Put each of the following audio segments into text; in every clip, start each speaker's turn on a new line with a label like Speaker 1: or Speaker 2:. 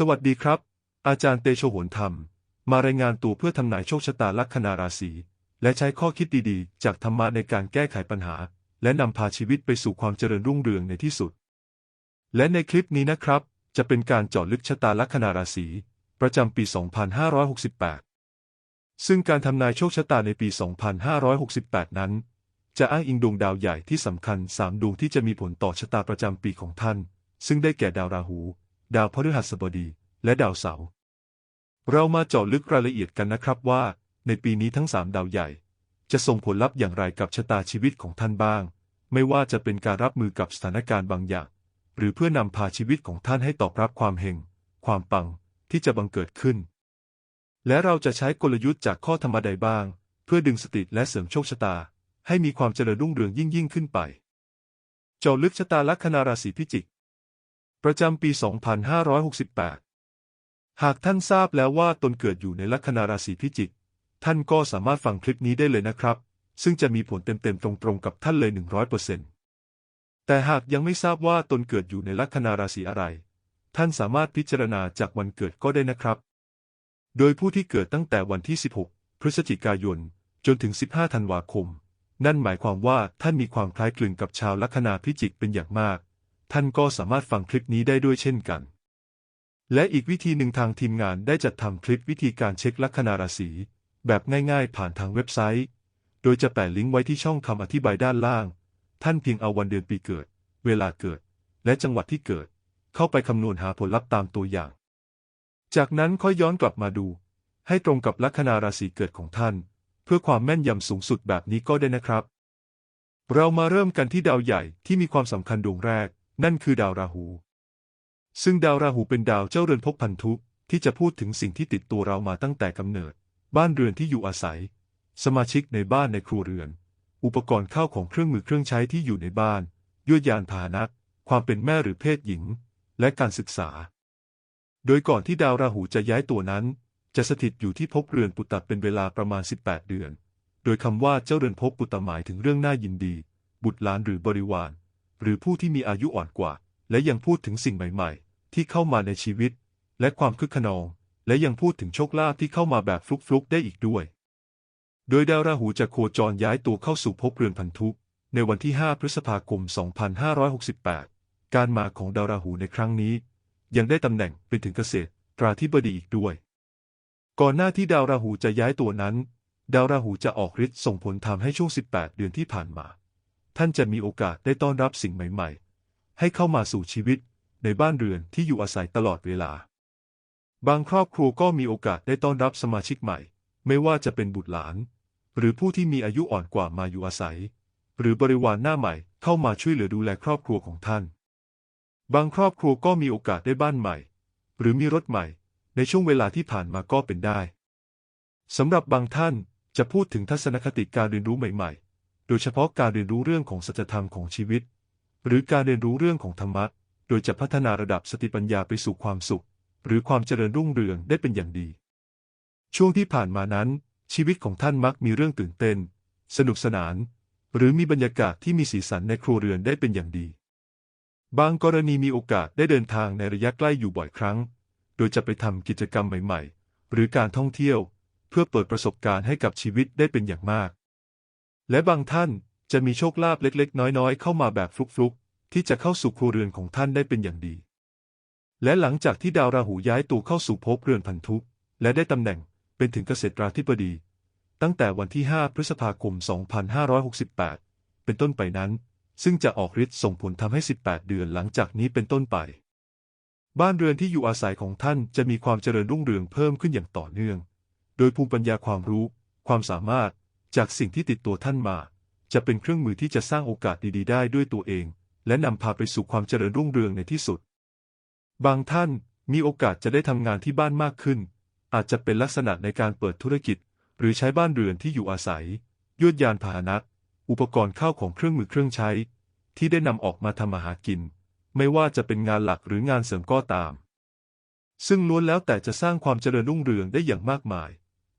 Speaker 1: สวัสดีครับ อาจารย์เตโชโหนธรรม มารายงานตัวเพื่อทำนายโชคชะตาลัคนาราศี และใช้ข้อคิดดีๆ จากธรรมะในการแก้ไขปัญหา และนำพาชีวิตไปสู่ความเจริญรุ่งเรืองในที่สุด และในคลิปนี้นะครับ จะเป็นการเจาะลึกชะตาลัคนาราศีประจำปี 2568 ซึ่งการทำนายโชคชะตาในปี 2568 นั้น จะอ้างอิงดวงดาวใหญ่ที่สำคัญ 3 ดวงที่จะมีผลต่อชะตาประจำปีของท่าน ซึ่งได้แก่ดาวราหู ดาวพฤหัสบดี และดาวเสาร์ เรามาเจาะลึกรายละเอียดกันนะครับว่า ในปีนี้ทั้ง3ดาวใหญ่ จะส่งผลลัพธ์อย่างไรกับชะตาชีวิตของท่านบ้าง ไม่ว่าจะเป็นการรับมือกับสถานการณ์บางอย่าง หรือเพื่อนำพาชีวิตของท่านให้ตอบรับความเฮงความปังที่จะบังเกิดขึ้น และเราจะใช้กลยุทธ์จากข้อธรรมใดบ้าง เพื่อดึงสติและเสริมโชคชะตา ให้มีความเจริญรุ่งเรืองยิ่งยิ่งขึ้นไป เจาะลึกชะตาลัคนาราศีพิจิก ประจำปี 2568 หากท่านทราบแล้วว่าตนเกิดอยู่ในลัคนาราศีพิจิก ท่านก็สามารถฟังคลิปนี้ได้เลยนะครับ ซึ่งจะมีผลเต็มๆ ตรงๆ กับท่านเลย 100%แต่หากยังไม่ทราบว่าตนเกิดอยู่ในลัคนาราศีอะไร ท่านสามารถพิจารณาจากวันเกิดก็ได้นะครับ โดยผู้ที่เกิดตั้งแต่วันที่ 16 พฤศจิกายน จนถึง 15 ธันวาคม นั่นหมายความว่าท่านมีความคล้ายคลึงกับชาวลัคนาพิจิกเป็นอย่างมาก ท่านก็สามารถฟังคลิปนี้ได้ด้วยเช่นกัน และอีกวิธีหนึ่งทางทีมงานได้จัดทำคลิปวิธีการเช็คลัคนาราศีแบบง่ายๆ ผ่านทางเว็บไซต์ โดยจะแปะลิงก์ไว้ที่ช่องคำอธิบายด้านล่าง ท่านเพียงเอาวันเดือนปีเกิด เวลาเกิด และจังหวัดที่เกิด เข้าไปคำนวณหาผลลัพธ์ตามตัวอย่าง จากนั้นค่อยย้อนกลับมาดู ให้ตรงกับลัคนาราศีเกิดของท่าน เพื่อความแม่นยำสูงสุดแบบนี้ก็ได้นะครับ เรามาเริ่มกันที่ดาวใหญ่ที่มีความสำคัญดวงแรก นั่นคือดาวราหู ซึ่งดาวราหูเป็นดาวเจ้าเรือนภพพันธุที่จะพูดถึงสิ่งที่ติดตัวเรามาตั้งแต่กำเนิด บ้านเรือนที่อยู่อาศัย สมาชิกในบ้านในครัวเรือน อุปกรณ์ข้าวของเครื่องมือเครื่องใช้ที่อยู่ในบ้านยวดยานพาหนะความเป็นแม่หรือเพศหญิง และการศึกษา โดยก่อนที่ดาวราหูจะย้ายตัวนั้น จะสถิตอยู่ที่ภพเรือนปุตตะเป็นเวลาประมาณ 18 เดือน โดยคำว่าเจ้าเรือนภพปุตตะหมายถึงเรื่องน่ายินดี บุตรหลานหรือบริวาร หรือผู้ที่มีอายุอ่อนกว่า และยังพูดถึงสิ่งใหม่ๆ ที่เข้ามาในชีวิต และความคึกขนอง และยังพูดถึงโชคลาภที่เข้ามาแบบฟลุกๆได้อีกด้วย โดยดาวราหูจะโคจรย้ายตัวเข้าสู่ภพเรือนพันธุในวันที่ 5 พฤษภาคม 2568 การมาของดาวราหูในครั้งนี้ ยังได้ตำแหน่งเป็นถึงเกษตรตราธิบดีอีกด้วย ก่อนหน้าที่ดาวราหูจะย้ายตัวนั้น ดาวราหูจะออกฤทธิ์ส่งผลทำให้ช่วง 18 เดือนที่ผ่านมา ท่านจะมีโอกาสได้ต้อนรับสิ่งใหม่ๆ ให้เข้ามาสู่ชีวิตในบ้านเรือนที่อยู่อาศัยตลอดเวลา บางครอบครัวก็มีโอกาสได้ต้อนรับสมาชิกใหม่ ไม่ว่าจะเป็นบุตรหลาน หรือผู้ที่มีอายุอ่อนกว่ามาอยู่อาศัย หรือบริวารหน้าใหม่เข้ามาช่วยเหลือดูแลครอบครัวของท่าน บางครอบครัวก็มีโอกาสได้บ้านใหม่ หรือมีรถใหม่ ในช่วงเวลาที่ผ่านมาก็เป็นได้สำหรับบางท่านจะพูดถึงทัศนคติการเรียนรู้ใหม่ ๆ โดยเฉพาะการเรียนรู้เรื่องของสัจธรรมของชีวิต หรือการเรียนรู้เรื่องของธรรมะ โดยจะพัฒนาระดับสติปัญญาไปสู่ความสุข หรือความเจริญรุ่งเรืองได้เป็นอย่างดี ช่วงที่ผ่านมานั้น ชีวิตของท่านมักมีเรื่องตื่นเต้น สนุกสนาน หรือมีบรรยากาศที่มีสีสันในครัวเรือนได้เป็นอย่างดี บางกรณีมีโอกาสได้เดินทางในระยะใกล้อยู่บ่อยครั้ง โดยจะไปทำกิจกรรมใหม่ ๆ หรือการท่องเที่ยว เพื่อเปิดประสบการณ์ให้กับชีวิตได้เป็นอย่างมาก และบางท่านจะมีโชคลาภเล็ก ๆ น้อย ๆ เข้ามาแบบฟลุกๆ ที่จะเข้าสู่ครัวเรือนของท่านได้เป็นอย่างดี และหลังจากที่ดาวราหูย้ายตัวเข้าสู่ภพเรือนพันธุและได้ตำแหน่งเป็นถึงเกษตราธิบดี ตั้งแต่วันที่ 5 พฤษภาคม 2568 เป็นต้นไปนั้น ซึ่งจะออกฤทธิ์ส่งผลทำให้ 18 เดือนหลังจากนี้เป็นต้นไป บ้านเรือนที่อยู่อาศัยของท่านจะมีความเจริญรุ่งเรืองเพิ่มขึ้นอย่างต่อเนื่อง โดยภูมิปัญญาความรู้ ความสามารถ จากสิ่งที่ติดตัวท่านมา จะเป็นเครื่องมือที่จะสร้างโอกาสดีๆ ได้ด้วยตัวเอง และนำพาไปสู่ความเจริญรุ่งเรืองในที่สุด บางท่านมีโอกาสจะได้ทำงานที่บ้านมากขึ้น อาจจะเป็นลักษณะในการเปิดธุรกิจ หรือใช้บ้านเรือนที่อยู่อาศัย ยวดยานพาหนะ อุปกรณ์ข้าวของเครื่องมือเครื่องใช้ ที่ได้นำออกมาทำมาหากิน ไม่ว่าจะเป็นงานหลักหรืองานเสริมก็ตาม ซึ่งล้วนแล้วแต่จะสร้างความเจริญรุ่งเรืองได้อย่างมากมาย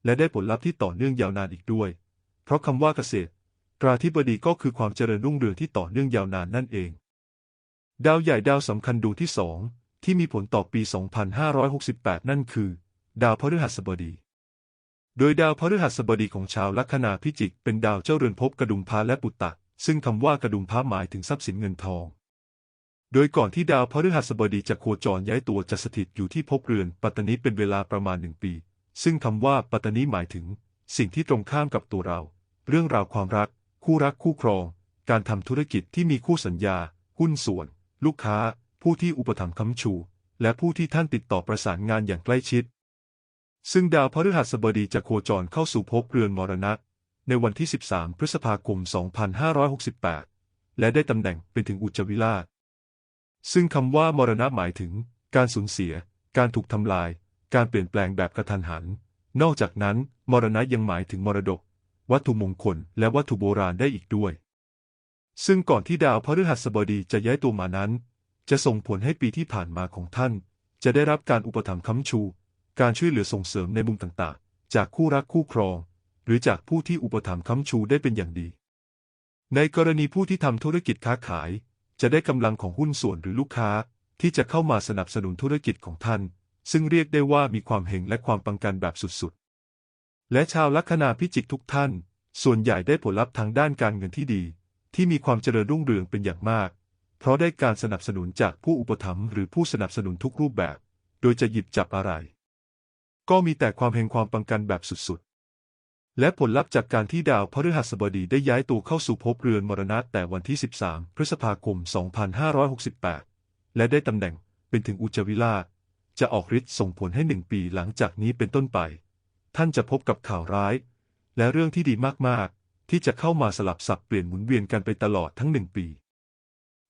Speaker 1: และได้ผลลัพธ์ที่ต่อเนื่องยาวนานอีกด้วย เพราะคำว่าเกษตรตราธิบดีก็คือความเจริญรุ่งเรืองที่ต่อเนื่องยาวนานนั่นเอง ดาวใหญ่ดาวสำคัญดวงที่สองที่มีผลต่อปี 2568 นั่นคือ ดาวพฤหัสบดี โดยดาวพฤหัสบดีของชาวลัคนาพิจิก เป็นดาวเจ้าเรือนภพกระดุมพระและปุตตะ ซึ่งคำว่ากระดุมพระหมายถึงทรัพย์สินเงินทอง โดยก่อนที่ดาวพฤหัสบดีจะโคจรย้ายตัวจะสถิตอยู่ที่ภพเรือนปัตตนิเป็นเวลาประมาณหนึ่งปี ซึ่งคำว่าปัตตนิหมายถึง สิ่งที่ตรงข้ามกับตัวเรา เรื่องราวความรัก คู่รักคู่ครอง การทำธุรกิจที่มีคู่สัญญา หุ้นส่วน ลูกค้า ผู้ที่อุปถัมภ์ค้ำชู และผู้ที่ท่านติดต่อประสานงานอย่างใกล้ชิด ซึ่งดาวพฤหัสบดีจะโคจรเข้าสู่ภพเรือนมรณะ ในวันที่ 13 พฤษภาคม 2568 และได้ตำแหน่งเป็นถึงอุจวิราชซึ่งคำว่ามรณะหมายถึง การสูญเสีย การถูกทำลาย การเปลี่ยนแปลงแบบกระทันหัน นอกจากนั้น มรณะยังหมายถึงมรดก วัตถุมงคล และวัตถุโบราณได้อีกด้วย ซึ่งก่อนที่ดาวพฤหัสบดีจะย้ายตัวมานั้น จะส่งผลให้ปีที่ผ่านมาของท่าน จะได้รับการอุปถัมภ์ค้ำชู การช่วยเหลือส่งเสริมในมุมต่างๆ จากคู่รักคู่ครอง หรือจากผู้ที่อุปถัมภ์ค้ำชูได้เป็นอย่างดี ในกรณีผู้ที่ทำธุรกิจค้าขาย จะได้กำลังของหุ้นส่วนหรือลูกค้าที่จะเข้ามาสนับสนุนธุรกิจของท่าน ซึ่งเรียกได้ว่ามีความเฮงและความปังกันแบบสุดๆ และชาวลัคนาพิจิกทุกท่าน ส่วนใหญ่ได้ผลลัพธ์ทางด้านการเงินที่ดี ที่มีความเจริญรุ่งเรืองเป็นอย่างมาก เพราะได้การสนับสนุนจากผู้อุปถัมภ์หรือผู้สนับสนุนทุกรูปแบบ โดยจะหยิบจับอะไร ก็มีแต่ความเฮงความปังกันแบบสุดๆ และผลลัพธ์จากการที่ดาวพฤหัสบดีได้ย้ายตัวเข้าสู่ภพเรือนมรณะแต่วันที่ 13 พฤษภาคม 2568 และได้ตำแหน่งเป็นถึงอุจวิราจะออกฤทธิ์ส่งผลให้หนึ่งปีหลังจากนี้เป็นต้นไป ท่านจะพบกับข่าวร้าย และเรื่องที่ดีมากๆ ที่จะเข้ามาสลับสับเปลี่ยนหมุนเวียนกันไปตลอดทั้งหนึ่งปี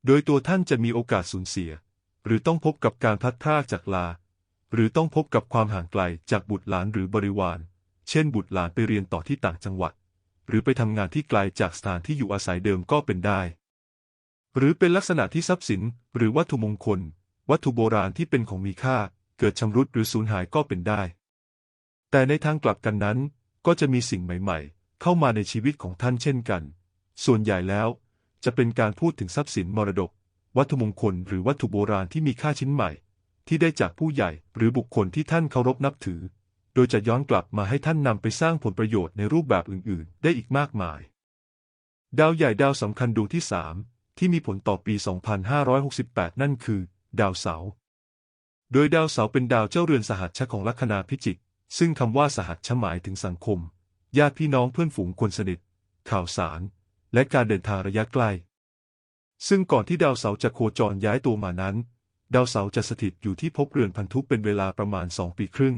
Speaker 1: โดยตัวท่านจะมีโอกาสสูญเสีย หรือต้องพบกับการพัดพรากจากลา หรือต้องพบกับความห่างไกลจากบุตรหลานหรือบริวาร เช่น บุตรหลานไปเรียนต่อที่ต่างจังหวัด หรือไปทำงานที่ไกลจากสถานที่อยู่อาศัยเดิมก็เป็นได้ หรือเป็นลักษณะที่ทรัพย์สิน หรือวัตถุมงคล วัตถุโบราณที่เป็นของมีค่า เกิดชำรุดหรือสูญหายก็เป็นได้ แต่ในทางกลับกันนั้น ก็จะมีสิ่งใหม่ๆ เข้ามาในชีวิตของท่านเช่นกัน ส่วนใหญ่แล้ว จะเป็นการพูดถึงทรัพย์สินมรดก วัตถุมงคลหรือวัตถุโบราณที่มีค่าชิ้นใหม่ ที่ได้จากผู้ใหญ่หรือบุคคลที่ท่านเคารพนับถือ โดยจะย้อนกลับมาให้ท่านนำไปสร้างผลประโยชน์ในรูปแบบอื่นๆ ได้อีกมากมาย ดาวใหญ่ดาวสำคัญดวงที่สามที่มีผลต่อปี 2568 นั่นคือ ดาวเสาร์ โดยดาวเสาร์เป็นดาวเจ้าเรือนสหัชชะของลัคนาพิจิก ซึ่งคำว่าสหัชชหมายถึงสังคม ญาติพี่น้องเพื่อนฝูงคนสนิท ข่าวสาร และการเดินทางระยะใกล้ซึ่งก่อนที่ดาวเสาร์จะโคจรย้ายตัวมานั้น ดาวเสาร์จะสถิตอยู่ที่ภพเรือนพันธุเป็นเวลาประมาณสองปีครึ่ง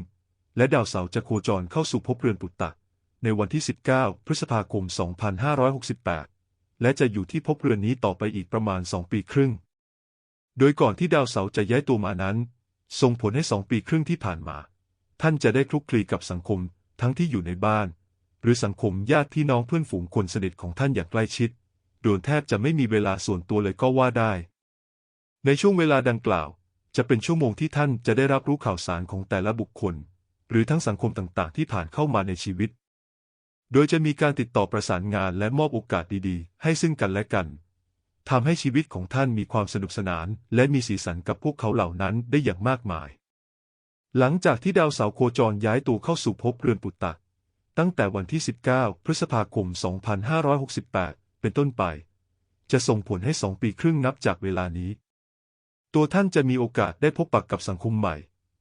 Speaker 1: และดาวเสาร์จะโคจรเข้าสู่ภพเรือนปุตตะ ในวันที่ 19 พฤษภาคม 2568 และจะอยู่ที่ภพเรือนนี้ต่อไปอีกประมาณสองปีครึ่ง โดยก่อนที่ดาวเสาร์จะย้ายตัวมานั้นส่งผลให้สองปีครึ่งที่ผ่านมา ท่านจะได้คลุกคลีกับสังคมทั้งที่อยู่ในบ้าน หรือสังคมญาติพี่น้องเพื่อนฝูงคนสนิทของท่านอย่างใกล้ชิด โดยแทบจะไม่มีเวลาส่วนตัวเลยก็ว่าได้ ในช่วงเวลาดังกล่าว จะเป็นชั่วโมงที่ท่านจะได้รับรู้ข่าวสารของแต่ละบุคคล หรือทั้งสังคมต่างๆ ที่ผ่านเข้ามาในชีวิต โดยจะมีการติดต่อประสานงานและมอบโอกาสดีๆ ให้ซึ่งกันและกันทำให้ชีวิตของท่านมีความสนุกสนาน และมีสีสันกับพวกเขาเหล่านั้นได้อย่างมากมาย หลังจากที่ดาวเสาร์โคจรย้ายตัวเข้าสู่ภพเรือนปุตตะ ตั้งแต่วันที่ 19 พฤษภาคม 2568 เป็นต้นไป จะส่งผลให้สองปีครึ่งนับจากเวลานี้ ตัวท่านจะมีโอกาสได้พบปะกกับสังคมใหม่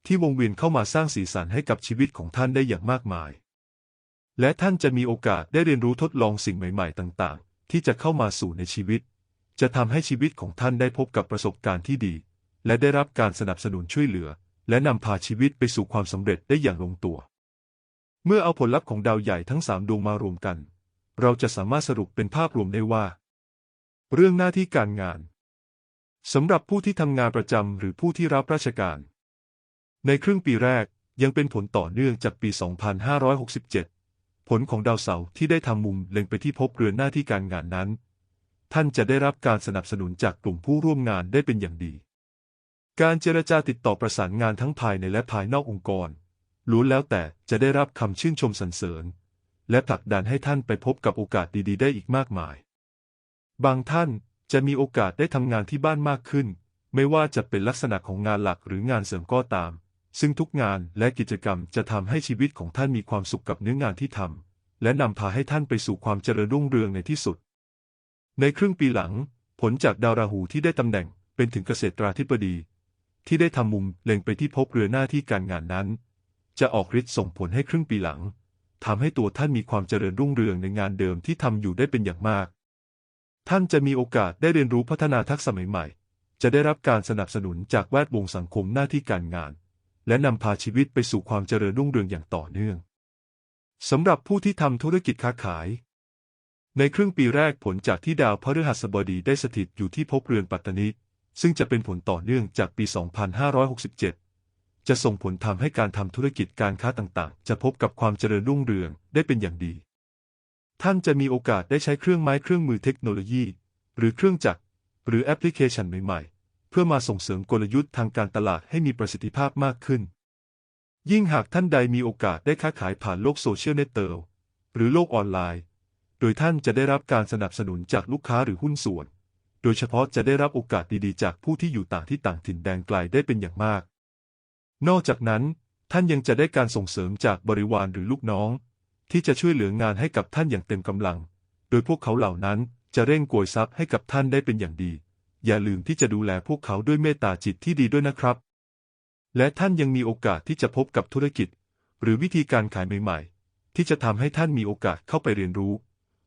Speaker 1: ที่วงเวียนเข้ามาสร้างสีสันให้กับชีวิตของท่านได้อย่างมากมาย และท่านจะมีโอกาสได้เรียนรู้ทดลองสิ่งใหม่ ๆ ต่างๆ ที่จะเข้ามาสู่ในชีวิต จะทำให้ชีวิตของท่านได้พบกับประสบการณ์ที่ดี และได้รับการสนับสนุนช่วยเหลือ และนำพาชีวิตไปสู่ความสำเร็จได้อย่างลงตัว เมื่อเอาผลลัพธ์ของดาวใหญ่ทั้งสามดวงมารวมกัน เราจะสามารถสรุปเป็นภาพรวมได้ว่า เรื่องหน้าที่การงานสำหรับผู้ที่ทำงานประจำหรือผู้ที่รับราชการ ในครึ่งปีแรกยังเป็นผลต่อเนื่องจากปี 2567 ผลของดาวเสาร์ที่ได้ทำมุมเล็งไปที่ภพเรือนหน้าที่การงานนั้น ท่านจะได้รับการสนับสนุนจากกลุ่มผู้ร่วมงานได้เป็นอย่างดี การเจรจาติดต่อประสานงานทั้งภายในและภายนอกองค์กรล้วนแล้วแต่จะได้รับคำชื่นชมสรรเสริญ และผลักดันให้ท่านไปพบกับโอกาสดีๆ ได้อีกมากมาย บางท่านจะมีโอกาสได้ทำงานที่บ้านมากขึ้น ไม่ว่าจะเป็นลักษณะของงานหลักหรืองานเสริมก็ตาม ซึ่งทุกงานและกิจกรรมจะทำให้ชีวิตของท่านมีความสุขกับเนื้องานที่ทำและนำพาให้ท่านไปสู่ความเจริญรุ่งเรืองในที่สุด ในครึ่งปีหลัง ผลจากดาวราหูที่ได้ตำแหน่งเป็นถึงเกษตราธิบดี ที่ได้ทำมุมเล็งไปที่ภพเรือหน้าที่การงานนั้น จะออกฤทธิ์ส่งผลให้ครึ่งปีหลังทำให้ตัวท่านมีความเจริญรุ่งเรืองในงานเดิมที่ทำอยู่ได้เป็นอย่างมาก ท่านจะมีโอกาสได้เรียนรู้พัฒนาทักษะใหม่ๆ จะได้รับการสนับสนุนจากแวดวงสังคมหน้าที่การงาน และนำพาชีวิตไปสู่ความเจริญรุ่งเรืองอย่างต่อเนื่องสำหรับผู้ที่ทำธุรกิจค้าขาย ในครึ่งปีแรกผลจากที่ดาวพฤหัสบดีได้สถิตอยู่ที่ภพเรือนปัตตนิ ซึ่งจะเป็นผลต่อเนื่องจากปี 2567 จะส่งผลทำให้การทำธุรกิจการค้าต่างๆ จะพบกับความเจริญรุ่งเรืองได้เป็นอย่างดี ท่านจะมีโอกาสได้ใช้เครื่องไม้เครื่องมือเทคโนโลยี หรือเครื่องจักร หรือแอปพลิเคชันใหม่ๆ เพื่อมาส่งเสริมกลยุทธ์ทางการตลาดให้มีประสิทธิภาพมากขึ้น ยิ่งหากท่านใดมีโอกาสได้ค้าขายผ่านโลกโซเชียลเน็ตเวิร์หรือโลกออนไลน์ โดยท่านจะได้รับการสนับสนุนจากลูกค้าหรือหุ้นส่วน โดยเฉพาะจะได้รับโอกาสดีๆ จากผู้ที่อยู่ต่างที่ต่างถิ่นแดนไกลได้เป็นอย่างมาก นอกจากนั้น ท่านยังจะได้การส่งเสริมจากบริวารหรือลูกน้อง ที่จะช่วยเหลืองานให้กับท่านอย่างเต็มกำลัง โดยพวกเขาเหล่านั้นจะเร่งโกยทรัพย์ให้กับท่านได้เป็นอย่างดี อย่าลืมที่จะดูแลพวกเขาด้วยเมตตาจิตที่ดีด้วยนะครับ และท่านยังมีโอกาสที่จะพบกับธุรกิจ หรือวิธีการขายใหม่ ๆ ที่จะทำให้ท่านมีโอกาสเข้าไปเรียนรู้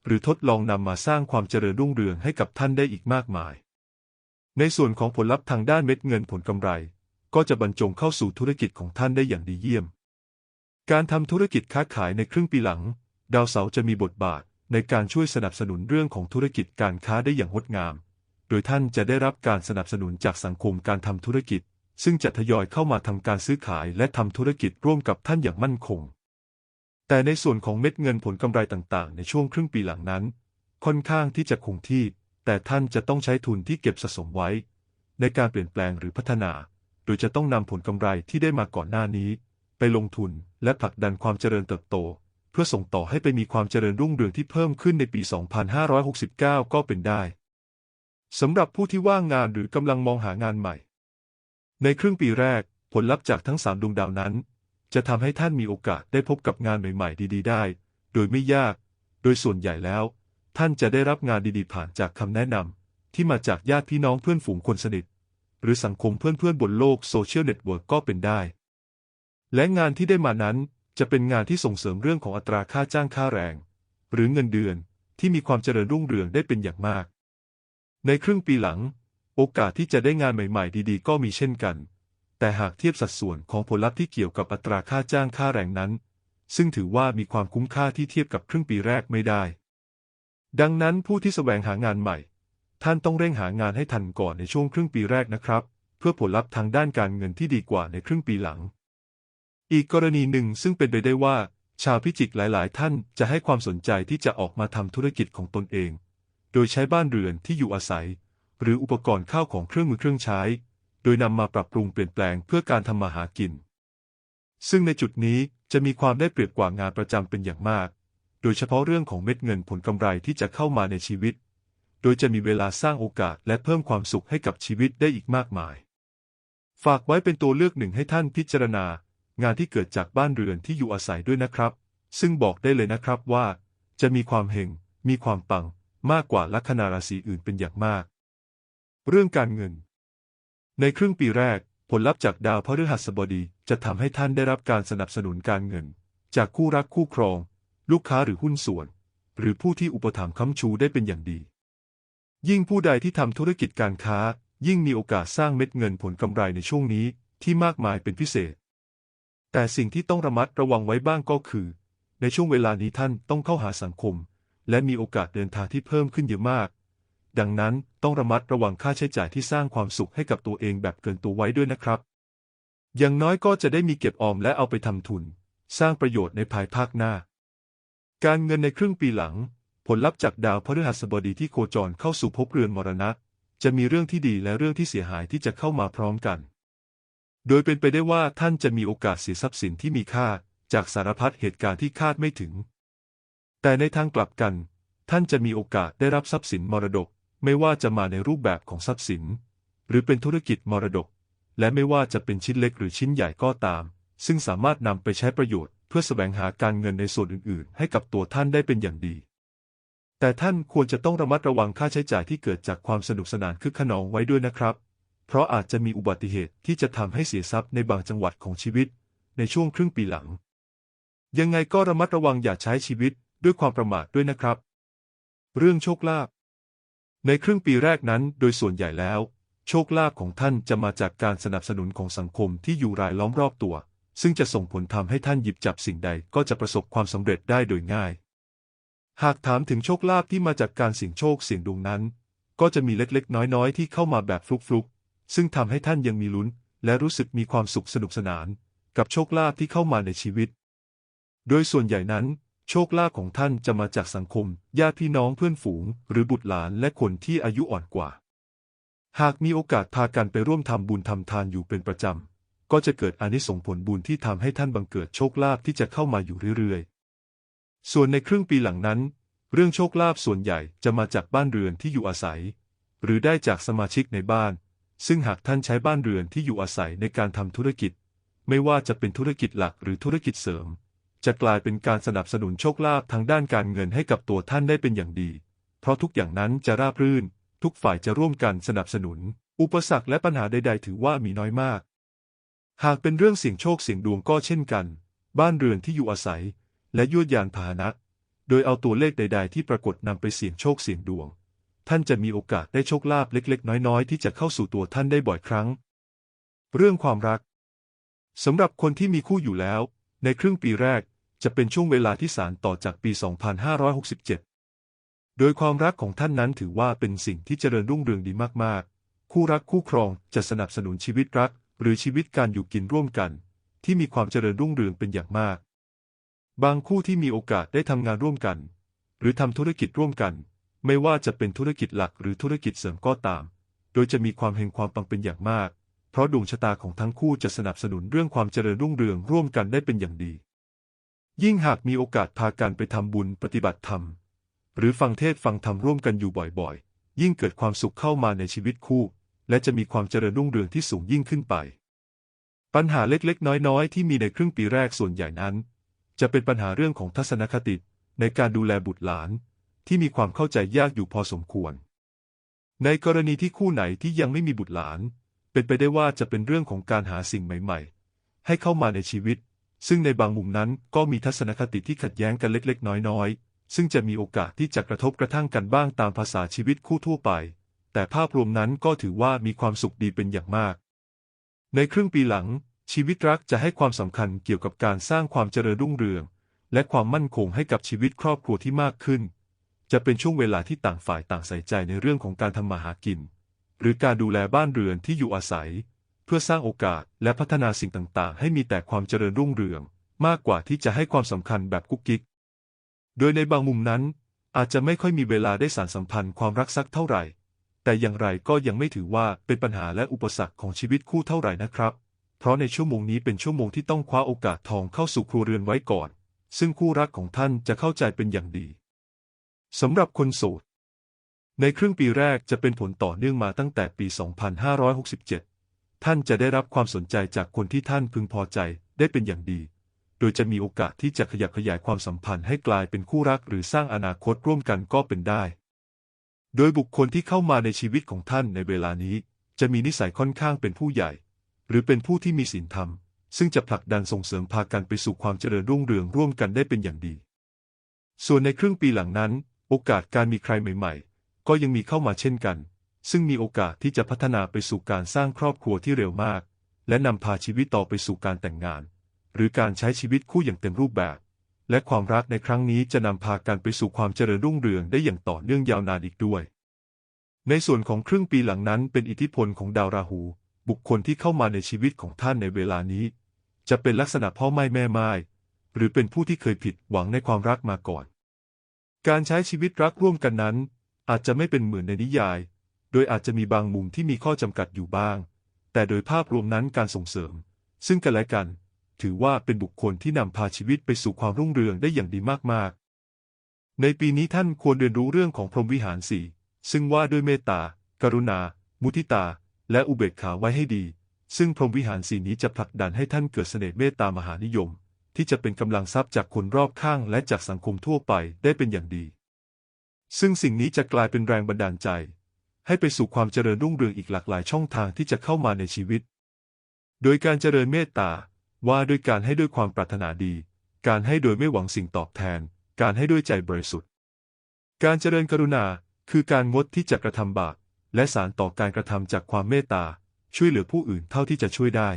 Speaker 1: หรือทดลองนำมาสร้างความเจริญรุ่งเรืองให้กับท่านได้อีกมากมาย ในส่วนของผลลัพธ์ทางด้านเม็ดเงินผลกำไร ก็จะบรรจงเข้าสู่ธุรกิจของท่านได้อย่างดีเยี่ยม การทำธุรกิจค้าขายในครึ่งปีหลัง ดาวเสาร์จะมีบทบาทในการช่วยสนับสนุนเรื่องของธุรกิจการค้าได้อย่างงดงาม โดยท่านจะได้รับการสนับสนุนจากสังคมการทำธุรกิจ ซึ่งจะทยอยเข้ามาทำการซื้อขายและทำธุรกิจร่วมกับท่านอย่างมั่นคง แต่ในส่วนของเม็ดเงินผลกำไรต่างๆ ในช่วงครึ่งปีหลังนั้น ค่อนข้างที่จะคงที่ แต่ท่านจะต้องใช้ทุนที่เก็บสะสมไว้ ในการเปลี่ยนแปลงหรือพัฒนา โดยจะต้องนำผลกำไรที่ได้มาก่อนหน้านี้ ไปลงทุนและผลักดันความเจริญเติบโต เพื่อส่งต่อให้ไปมีความเจริญรุ่งเรืองที่เพิ่มขึ้นในปี 2569 ก็เป็นได้สำหรับผู้ที่ว่างงานหรือกำลังมองหางานใหม่ ในครึ่งปีแรก ผลลัพธ์จากทั้งสามดวงดาวนั้น จะทำให้ท่านมีโอกาสได้พบกับงานใหม่ๆ ดีๆ ได้ โดยไม่ยาก โดยส่วนใหญ่แล้ว ท่านจะได้รับงานดีๆ ผ่านจากคำแนะนำที่มาจากญาติพี่น้องเพื่อนฝูงคนสนิท หรือสังคมเพื่อนๆบนโลกโซเชียลเน็ตเวิร์กก็เป็นได้ และงานที่ได้มานั้นจะเป็นงานที่ส่งเสริมเรื่องของอัตราค่าจ้างค่าแรง หรือเงินเดือนที่มีความเจริญรุ่งเรืองได้เป็นอย่างมาก ในครึ่งปีหลัง โอกาสที่จะได้งานใหม่ ๆ ดีๆ ก็มีเช่นกัน แต่หากเทียบสัดส่วนของผลลัพธ์ที่เกี่ยวกับอัตราค่าจ้างค่าแรงนั้น ซึ่งถือว่ามีความคุ้มค่าที่เทียบกับครึ่งปีแรกไม่ได้ ดังนั้นผู้ที่แสวงหางานใหม่ ท่านต้องเร่งหางานให้ทันก่อนในช่วงครึ่งปีแรกนะครับ เพื่อผลลัพธ์ทางด้านการเงินที่ดีกว่าในครึ่งปีหลัง อีกกรณีหนึ่งซึ่งเป็นไปได้ว่า ชาวพิจิกหลาย ๆ ท่านจะให้ความสนใจที่จะออกมาทำธุรกิจของตนเอง โดยใช้บ้านเรือนที่อยู่อาศัย หรืออุปกรณ์ข้าวของเครื่องมือเครื่องใช้ โดยนำมาปรับปรุงเปลี่ยนแปลงเพื่อการทำมาหากิน ซึ่งในจุดนี้จะมีความได้เปรียบกว่างานประจำเป็นอย่างมาก โดยเฉพาะเรื่องของเม็ดเงินผลกำไรที่จะเข้ามาในชีวิต โดยจะมีเวลาสร้างโอกาสและเพิ่มความสุขให้กับชีวิตได้อีกมากมาย ฝากไว้เป็นตัวเลือกหนึ่งให้ท่านพิจารณา งานที่เกิดจากบ้านเรือนที่อยู่อาศัยด้วยนะครับ ซึ่งบอกได้เลยนะครับว่า จะมีความเฮงมีความปังมากกว่าลัคนาราศีอื่นเป็นอย่างมาก เรื่องการเงิน ในครึ่งปีแรก ผลลัพธ์จากดาวพฤหัสบดีจะทำให้ท่านได้รับการสนับสนุนการเงิน จากคู่รักคู่ครอง ลูกค้าหรือหุ้นส่วน หรือผู้ที่อุปถัมภ์ค้ำชูได้เป็นอย่างดี ยิ่งผู้ใดที่ทำธุรกิจการค้า ยิ่งมีโอกาสสร้างเม็ดเงินผลกำไรในช่วงนี้ที่มากมายเป็นพิเศษ แต่สิ่งที่ต้องระมัดระวังไว้บ้างก็คือ ในช่วงเวลานี้ท่านต้องเข้าหาสังคม และมีโอกาสเดินทางที่เพิ่มขึ้นเยอะมาก ดังนั้นต้องระมัดระวังค่าใช้จ่ายที่สร้างความสุขให้กับตัวเองแบบเกินตัวไว้ด้วยนะครับ อย่างน้อยก็จะได้มีเก็บออมและเอาไปทำทุน สร้างประโยชน์ในภายภาคหน้า การเงินในครึ่งปีหลัง ผลลัพธ์จากดาวพฤหัสบดีที่โคจรเข้าสู่ภพเรือนมรณะ จะมีเรื่องที่ดีและเรื่องที่เสียหายที่จะเข้ามาพร้อมกัน โดยเป็นไปได้ว่าท่านจะมีโอกาสเสียทรัพย์สินที่มีค่าจากสารพัดเหตุการณ์ที่คาดไม่ถึง แต่ในทางกลับกัน ท่านจะมีโอกาสได้รับทรัพย์สินมรดก ไม่ว่าจะมาในรูปแบบของทรัพย์สิน หรือเป็นธุรกิจมรดก และไม่ว่าจะเป็นชิ้นเล็กหรือชิ้นใหญ่ก็ตาม ซึ่งสามารถนำไปใช้ประโยชน์เพื่อแสวงหาการเงินในส่วนอื่นๆ ให้กับตัวท่านได้เป็นอย่างดี แต่ท่านควรจะต้องระมัดระวังค่าใช้จ่ายที่เกิดจากความสนุกสนานคึกขนองไว้ด้วยนะครับ เพราะอาจจะมีอุบัติเหตุที่จะทำให้เสียทรัพย์ในบางจังหวัดของชีวิต ในช่วงครึ่งปีหลัง ยังไงก็ระมัดระวังอย่าใช้ชีวิตด้วยความประมาทด้วยนะครับ เรื่องโชคลาภ ในครึ่งปีแรกนั้นโดยส่วนใหญ่แล้ว โชคลาภของท่านจะมาจากการสนับสนุนของสังคมที่อยู่รายล้อมรอบตัว ซึ่งจะส่งผลทำให้ท่านหยิบจับสิ่งใดก็จะประสบความสำเร็จได้โดยง่าย หากถามถึงโชคลาภที่มาจากการเสี่ยงโชคเสี่ยงดวงนั้น ก็จะมีเล็กๆ น้อยๆ ที่เข้ามาแบบฟลุกๆ ซึ่งทำให้ท่านยังมีลุ้น และรู้สึกมีความสุขสนุกสนาน กับโชคลาภที่เข้ามาในชีวิต โดยส่วนใหญ่นั้น โชคลาภของท่านจะมาจากสังคมญาติพี่น้องเพื่อนฝูง หรือบุตรหลานและคนที่อายุอ่อนกว่า หากมีโอกาสพากันไปร่วมทำบุญทำทานอยู่เป็นประจำ ก็จะเกิดอานิสงส์ผลบุญที่ทำให้ท่านบังเกิดโชคลาภที่จะเข้ามาอยู่เรื่อยๆ ส่วนในครึ่งปีหลังนั้น เรื่องโชคลาภส่วนใหญ่จะมาจากบ้านเรือนที่อยู่อาศัย หรือได้จากสมาชิกในบ้าน ซึ่งหากท่านใช้บ้านเรือนที่อยู่อาศัยในการทำธุรกิจ ไม่ว่าจะเป็นธุรกิจหลักหรือธุรกิจเสริม จะกลายเป็นการสนับสนุนโชคลาภทางด้านการเงินให้กับตัวท่านได้เป็นอย่างดี เพราะทุกอย่างนั้นจะราบรื่น ทุกฝ่ายจะร่วมกันสนับสนุน อุปสรรคและปัญหาใด ๆ ถือว่ามีน้อยมาก หากเป็นเรื่องเสี่ยงโชคเสี่ยงดวงก็เช่นกัน บ้านเรือนที่อยู่อาศัย และยวดยานพาหนะ โดยเอาตัวเลขใด ๆ ที่ปรากฏนำไปเสี่ยงโชคเสี่ยงดวง ท่านจะมีโอกาสได้โชคลาภเล็ก ๆ น้อย ๆ ที่จะเข้าสู่ตัวท่านได้บ่อยครั้ง เรื่องความรักสำหรับคนที่มีคู่อยู่แล้ว ในครึ่งปีแรก จะเป็นช่วงเวลาที่สารต่อจากปี 2567 โดยความรักของท่านนั้นถือว่าเป็นสิ่งที่เจริญรุ่งเรืองดีมากๆ คู่รักคู่ครองจะสนับสนุนชีวิตรัก หรือชีวิตการอยู่กินร่วมกัน ที่มีความเจริญรุ่งเรืองเป็นอย่างมาก บางคู่ที่มีโอกาสได้ทำงานร่วมกัน หรือทำธุรกิจร่วมกัน ไม่ว่าจะเป็นธุรกิจหลักหรือธุรกิจเสริมก็ตาม โดยจะมีความเฮงความปังเป็นอย่างมาก เพราะดวงชะตาของทั้งคู่จะสนับสนุนเรื่องความเจริญรุ่งเรืองร่วมกันได้เป็นอย่างดี ยิ่งหากมีโอกาสพากันไปทำบุญปฏิบัติธรรม หรือฟังเทศฟังธรรมร่วมกันอยู่บ่อยๆ ยิ่งเกิดความสุขเข้ามาในชีวิตคู่ และจะมีความเจริญรุ่งเรืองที่สูงยิ่งขึ้นไป ปัญหาเล็กๆ น้อยๆ ที่มีในครึ่งปีแรกส่วนใหญ่นั้น จะเป็นปัญหาเรื่องของทัศนคติในการดูแลบุตรหลาน ที่มีความเข้าใจยากอยู่พอสมควร ในกรณีที่คู่ไหนที่ยังไม่มีบุตรหลาน เป็นไปได้ว่าจะเป็นเรื่องของการหาสิ่งใหม่ ๆ ให้เข้ามาในชีวิต ซึ่งในบางมุมนั้นก็มีทัศนคติที่ขัดแย้งกันเล็กๆ น้อยๆ ซึ่งจะมีโอกาสที่จะกระทบกระทั่งกันบ้างตามภาษาชีวิตคู่ทั่วไป แต่ภาพรวมนั้นก็ถือว่ามีความสุขดีเป็นอย่างมาก ในครึ่งปีหลัง ชีวิตรักจะให้ความสำคัญเกี่ยวกับการสร้างความเจริญรุ่งเรือง และความมั่นคงให้กับชีวิตครอบครัวที่มากขึ้น จะเป็นช่วงเวลาที่ต่างฝ่ายต่างใส่ใจในเรื่องของการทำมาหากิน หรือการดูแลบ้านเรือนที่อยู่อาศัย พื่อสร้างโอกาสและพัฒนาสิ่งต่างๆ ให้มีแต่ความเจริญรุ่งเรือง มากกว่าที่จะให้ความสำคัญแบบกุ๊กกิ๊ก โดยในบางมุมนั้น อาจจะไม่ค่อยมีเวลาได้สานสัมพันธ์ความรักสักเท่าไหร่ แต่อย่างไรก็ยังไม่ถือว่าเป็นปัญหาและอุปสรรคของชีวิตคู่เท่าไหร่นะครับ เพราะในชั่วโมงนี้เป็นชั่วโมงที่ต้องคว้าโอกาสทองเข้าสู่ครัวเรือนไว้ก่อน ซึ่งคู่รักของท่านจะเข้าใจเป็นอย่างดีสำหรับคนโสดในครึ่งปีแรกจะเป็นผลต่อเนื่องมาตั้งแต่ปี 2567 ท่านจะได้รับความสนใจจากคนที่ท่านพึงพอใจได้เป็นอย่างดี โดยจะมีโอกาสที่จะขยับขยายความสัมพันธ์ให้กลายเป็นคู่รักหรือสร้างอนาคตร่วมกันก็เป็นได้ โดยบุคคลที่เข้ามาในชีวิตของท่านในเวลานี้ จะมีนิสัยค่อนข้างเป็นผู้ใหญ่ หรือเป็นผู้ที่มีศีลธรรม ซึ่งจะผลักดันส่งเสริมพากันไปสู่ความเจริญรุ่งเรืองร่วมกันได้เป็นอย่างดี ส่วนในครึ่งปีหลังนั้น โอกาสการมีใครใหม่ ๆ ก็ยังมีเข้ามาเช่นกัน ซึ่งมีโอกาสที่จะพัฒนาไปสู่การสร้างครอบครัวที่เร็วมาก และนำพาชีวิตต่อไปสู่การแต่งงาน หรือการใช้ชีวิตคู่อย่างเต็มรูปแบบ และความรักในครั้งนี้จะนำพากันไปสู่ความเจริญรุ่งเรืองได้อย่างต่อเนื่องยาวนานอีกด้วย ในส่วนของครึ่งปีหลังนั้นเป็นอิทธิพลของดาวราหู บุคคลที่เข้ามาในชีวิตของท่านในเวลานี้ จะเป็นลักษณะพ่อไม่แม่ไม้หรือเป็นผู้ที่เคยผิดหวังในความรักมาก่อน การใช้ชีวิตรักร่วมกันนั้น อาจจะไม่เป็นเหมือนในนิยาย โดยอาจจะมีบางมุมที่มีข้อจำกัดอยู่บ้าง แต่โดยภาพรวมนั้นการส่งเสริม ซึ่งกันและกัน ถือว่าเป็นบุคคลที่นำพาชีวิตไปสู่ความรุ่งเรืองได้อย่างดีมากๆ ในปีนี้ท่านควรเรียนรู้เรื่องของพรหมวิหารสี่ซึ่งว่าด้วยเมตตา กรุณา มุทิตา และอุเบกขาไว้ให้ดี ซึ่งพรหมวิหารสีนี้จะผลักดันให้ท่านเกิดเสน่ห์เมตตามหานิยม ที่จะเป็นกำลังทรัพย์จากคนรอบข้างและจากสังคมทั่วไปได้เป็นอย่างดี ซึ่งสิ่งนี้จะกลายเป็นแรงบันดาลใจ ให้ไปสู่ความเจริญรุ่งเรืองอีกหลากหลายช่องทางที่จะเข้ามาในชีวิต โดยการเจริญเมตตาว่าด้วยการให้ด้วยความปรารถนาดี การให้โดยไม่หวังสิ่งตอบแทน การให้ด้วยใจบริสุทธิ์ การเจริญกรุณาคือการงดที่จะกระทำบาปและสารต่อการกระทำจากความเมตตา ช่วยเหลือผู้อื่นเท่าที่จะช่วยได้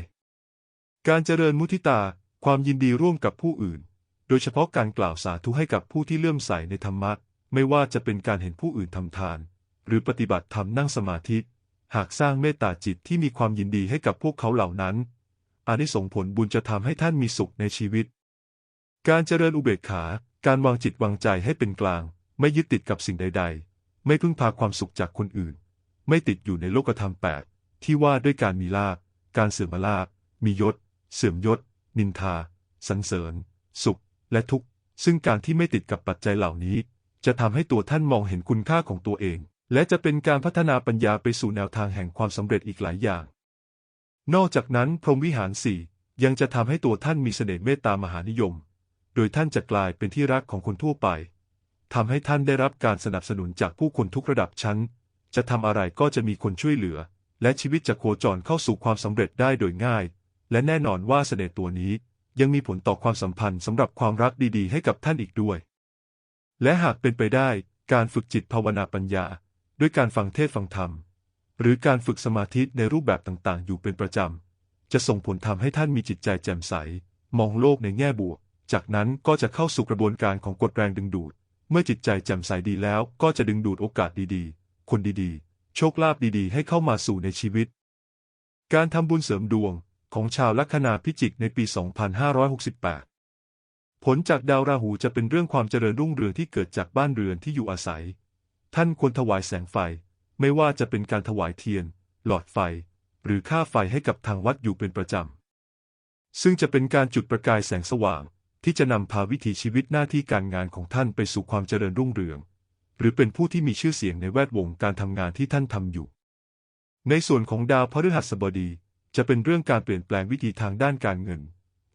Speaker 1: การเจริญมุทิตา ความยินดีร่วมกับผู้อื่น โดยเฉพาะการกล่าวสาธุให้กับผู้ที่เลื่อมใสในธรรมะ ไม่ว่าจะเป็นการเห็นผู้อื่นทำทาน หรือปฏิบัติธรรมนั่งสมาธิ หากสร้างเมตตาจิตที่มีความยินดีให้กับพวกเขาเหล่านั้นอานิสงส์ผลบุญจะทำให้ท่านมีสุขในชีวิต การเจริญอุเบกขา การวางจิตวางใจให้เป็นกลาง ไม่ยึดติดกับสิ่งใด ๆ ไม่พึ่งพาความสุขจากคนอื่น ไม่ติดอยู่ในโลกธรรมแปดที่ว่าด้วยการมีลาภ การเสื่อมลาภ มียศ เสื่อมยศ นินทา สรรเสริญ สุข และทุกข์ ซึ่งการที่ไม่ติดกับปัจจัยเหล่านี้ จะทำให้ตัวท่านมองเห็นคุณค่าของตัวเอง และจะเป็นการพัฒนาปัญญาไปสู่แนวทางแห่งความสำเร็จอีกหลายอย่าง นอกจากนั้นพรหมวิหารสี่ยังจะทำให้ตัวท่านมีเสน่ห์เมตตามหานิยม โดยท่านจะกลายเป็นที่รักของคนทั่วไปทำให้ท่านได้รับการสนับสนุนจากผู้คนทุกระดับชั้น จะทำอะไรก็จะมีคนช่วยเหลือ และชีวิตจะโคจรเข้าสู่ความสำเร็จได้โดยง่าย และแน่นอนว่าเสน่ห์ตัวนี้ยังมีผลต่อความสัมพันธ์สำหรับความรักดีๆ ให้กับท่านอีกด้วย และหากเป็นไปได้การฝึกจิตภาวนาปัญญา ด้วยการฟังเทศฟังธรรม หรือการฝึกสมาธิในรูปแบบต่างๆ อยู่เป็นประจำ จะส่งผลทำให้ท่านมีจิตใจแจ่มใส มองโลกในแง่บวก จากนั้นก็จะเข้าสู่กระบวนการของกฎแรงดึงดูด เมื่อจิตใจแจ่มใสดีแล้วก็จะดึงดูดโอกาสดีๆ คนดีๆ โชคลาภดีๆ ให้เข้ามาสู่ในชีวิต การทำบุญเสริมดวงของชาวลัคนาพิจิกในปี 2568ผลจากดาวราหูจะเป็นเรื่องความเจริญรุ่งเรืองที่เกิดจากบ้านเรือนที่อยู่อาศัย ท่านควรถวายแสงไฟ ไม่ว่าจะเป็นการถวายเทียน หลอดไฟ หรือค่าไฟให้กับทางวัดอยู่เป็นประจำ ซึ่งจะเป็นการจุดประกายแสงสว่าง ที่จะนำพาวิถีชีวิตหน้าที่การงานของท่านไปสู่ความเจริญรุ่งเรือง หรือเป็นผู้ที่มีชื่อเสียงในแวดวงการทำงานที่ท่านทำอยู่ ในส่วนของดาวพฤหัสบดี จะเป็นเรื่องการเปลี่ยนแปลงวิธีทางด้านการเงิน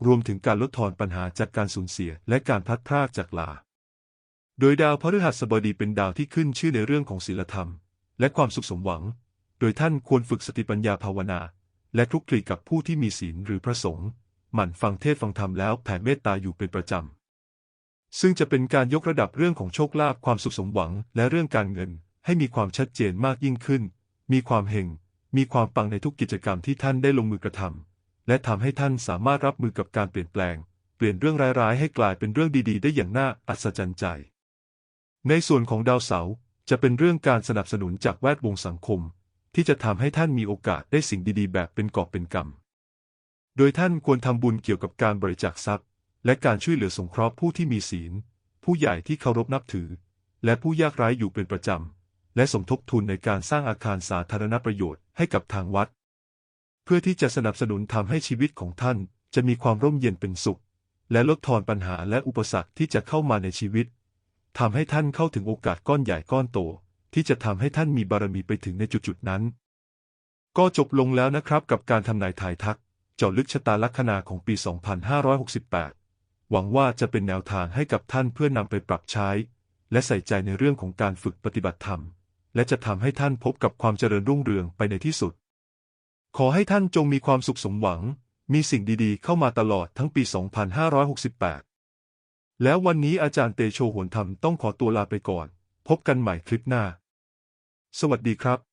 Speaker 1: รวมถึงการลดทอนปัญหาจากการสูญเสียและการพลัดพรากจากลา โดยดาวพฤหัสบดีเป็นดาวที่ขึ้นชื่อในเรื่องของศีลธรรม และความสุขสมหวัง โดยท่านควรฝึกสติปัญญาภาวนา และคลุกคลีกับผู้ที่มีศีลหรือพระสงฆ์หมั่นฟังเทศฟังธรรมแล้วแผ่เมตตาอยู่เป็นประจำ ซึ่งจะเป็นการยกระดับเรื่องของโชคลาภความสุขสมหวัง และเรื่องการเงิน ให้มีความชัดเจนมากยิ่งขึ้น มีความเฮงมีความปังในทุกกิจกรรมที่ท่านได้ลงมือกระทำและทำให้ท่านสามารถรับมือกับการเปลี่ยนแปลง เปลี่ยนเรื่องร้ายๆ ให้กลายเป็นเรื่องดีๆ ได้อย่างน่าอัศจรรย์ใจ ในส่วนของดาวเสาร์จะเป็นเรื่องการสนับสนุนจากแวดวงสังคม ที่จะทำให้ท่านมีโอกาสได้สิ่งดีๆ แบบเป็นกอบเป็นกำ โดยท่านควรทำบุญเกี่ยวกับการบริจาคทรัพย์ และการช่วยเหลือสงเคราะห์ผู้ที่มีศีล ผู้ใหญ่ที่เคารพนับถือ และผู้ยากไร้อยู่เป็นประจำ และสมทบทุนในการสร้างอาคารสาธารณประโยชน์ให้กับทางวัด เพื่อที่จะสนับสนุนทำให้ชีวิตของท่านจะมีความร่มเย็นเป็นสุข และลดทอนปัญหาและอุปสรรคที่จะเข้ามาในชีวิต ทำให้ท่านเข้าถึงโอกาสก้อนใหญ่ก้อนโต ที่จะทำให้ท่านมีบารมีไปถึงในจุดๆนั้น ก็จบลงแล้วนะครับกับการทำนายทายทัก เจาะลึกชะตาลัคนาของปี 2568 หวังว่าจะเป็นแนวทางให้กับท่านเพื่อนำไปปรับใช้ และใส่ใจในเรื่องของการฝึกปฏิบัติธรรม และจะทำให้ท่านพบกับความเจริญรุ่งเรืองไปในที่สุด ขอให้ท่านจงมีความสุขสมหวัง มีสิ่งดีๆ เข้ามาตลอดทั้งปี 2568 แล้ววันนี้อาจารย์เตโชโหนธรรมต้องขอตัวลาไปก่อน พบกันใหม่คลิปหน้า สวัสดีครับ